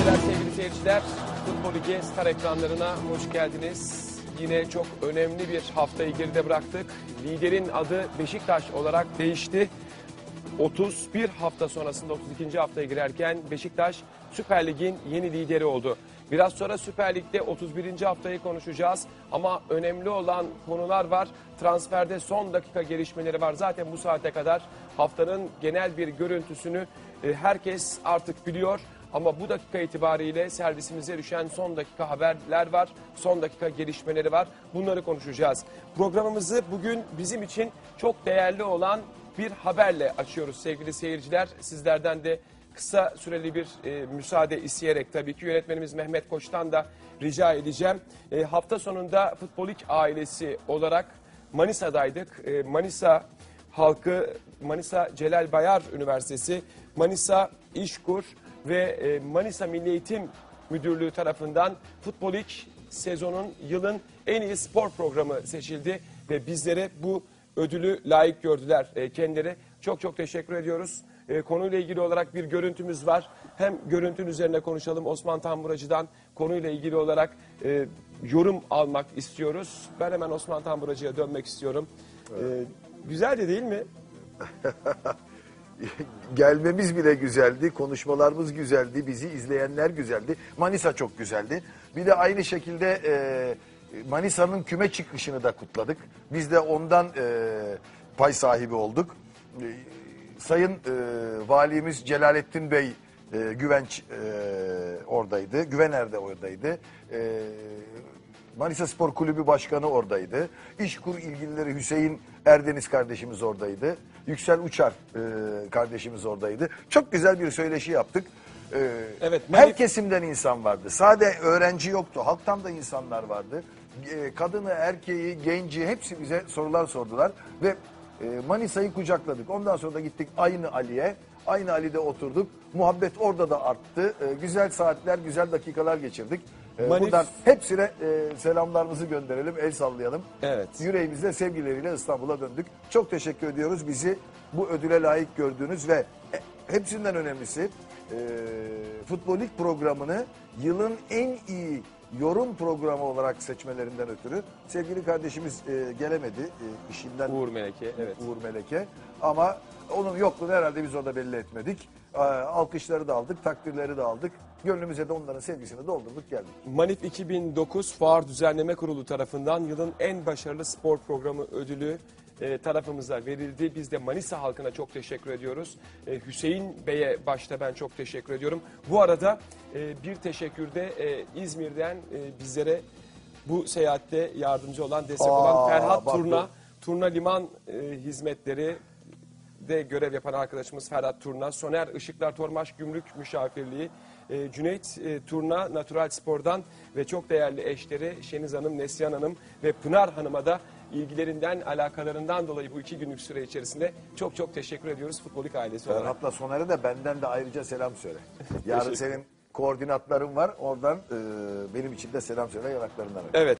geceler sevgili seyirciler. Futbol Ligi Star ekranlarına hoş geldiniz. Yine çok önemli bir haftayı geride bıraktık. Liderin adı Beşiktaş olarak değişti. 31 hafta sonrasında 32. haftaya girerken Beşiktaş Süper Lig'in yeni lideri oldu. Biraz sonra Süper Lig'de 31. haftayı konuşacağız ama önemli olan konular var. Transferde son dakika gelişmeleri var. Zaten bu saate kadar haftanın genel bir görüntüsünü e, herkes artık biliyor. Ama bu dakika itibariyle servisimize düşen son dakika haberler var. Son dakika gelişmeleri var. Bunları konuşacağız. Programımızı bugün bizim için çok değerli olan bir haberle açıyoruz sevgili seyirciler. Sizlerden de kısa süreli bir e, müsaade isteyerek tabii ki yönetmenimiz Mehmet Koç'tan da rica edeceğim. E, hafta sonunda Futbolik ailesi olarak Manisa'daydık. E, Manisa halkı, Manisa Celal Bayar Üniversitesi, Manisa İşkur ve e, Manisa Milli Eğitim Müdürlüğü tarafından Futbolik sezonun yılın en iyi spor programı seçildi ve bizlere bu ödülü layık gördüler e, kendileri. Çok çok teşekkür ediyoruz. E, konuyla ilgili olarak bir görüntümüz var. Hem görüntünün üzerine konuşalım Osman Tamburacı'dan konuyla ilgili olarak yorum almak istiyoruz. Ben hemen Osman Tamburacı'ya dönmek istiyorum. E, güzeldi değil mi? Gelmemiz bile güzeldi, konuşmalarımız güzeldi, bizi izleyenler güzeldi. Manisa çok güzeldi. Bir de aynı şekilde e, Manisa'nın küme çıkışını da kutladık. Biz de ondan e, pay sahibi olduk. E, Sayın e, Valimiz Celalettin Bey e, Güvenç e, oradaydı, Güvener de oradaydı. E, Manisa Spor Kulübü Başkanı oradaydı. İşkur ilgilileri Hüseyin Erdeniz kardeşimiz oradaydı. Yüksel Uçar e, kardeşimiz oradaydı. Çok güzel bir söyleşi yaptık. E, Evet, her Manif- kesimden insan vardı. Sade öğrenci yoktu. Halktan da insanlar vardı. E, kadını, erkeği, genci hepsi bize sorular sordular. Ve e, Manisa'yı kucakladık. Ondan sonra da gittik aynı Ali'ye. Aynı Ali'de oturduk. Muhabbet orada da arttı. E, güzel saatler, güzel dakikalar geçirdik. E, Manif- Buradan hepsine e, selamlarımızı gönderelim, el sallayalım. Evet. Yüreğimizde sevgileriyle İstanbul'a döndük. Çok teşekkür ediyoruz bizi bu ödüle layık gördüğünüz ve e, hepsinden önemlisi e, Futbolik programını yılın en iyi yorum programı olarak seçmelerinden ötürü sevgili kardeşimiz e, gelemedi e, işinden Uğur Meleke, evet. Uğur Meleke ama onun yokluğunu herhalde biz orada belli etmedik. E, alkışları da aldık, takdirleri de aldık. Gönlümüze de onların sevgisini doldurduk geldik. Manif 2009 Fuar Düzenleme Kurulu tarafından yılın en başarılı spor programı ödülü e, tarafımıza verildi. Biz de Manisa halkına çok teşekkür ediyoruz. E, Hüseyin Bey'e başta ben çok teşekkür ediyorum. Bu arada e, bir teşekkür de e, İzmir'den e, bizlere bu seyahatte yardımcı olan, destek Aa, olan Ferhat bak bu. Turna, Turna Liman e, Hizmetleri de görev yapan arkadaşımız Ferhat Turna, Soner Işıklar Tormaş Gümrük Müşavirliği, e, Cüneyt e, Turna Natural Spor'dan ve çok değerli eşleri Şeniz Hanım, Neslihan Hanım ve Pınar Hanım'a da ilgilerinden, alakalarından dolayı bu iki günlük süre içerisinde çok çok teşekkür ediyoruz Futbolik ailesi olarak. Ferhat'la Soner'e de benden de ayrıca selam söyle. Yarın senin koordinatların var. Oradan e, benim için de selam söyle yanaklarından. Evet,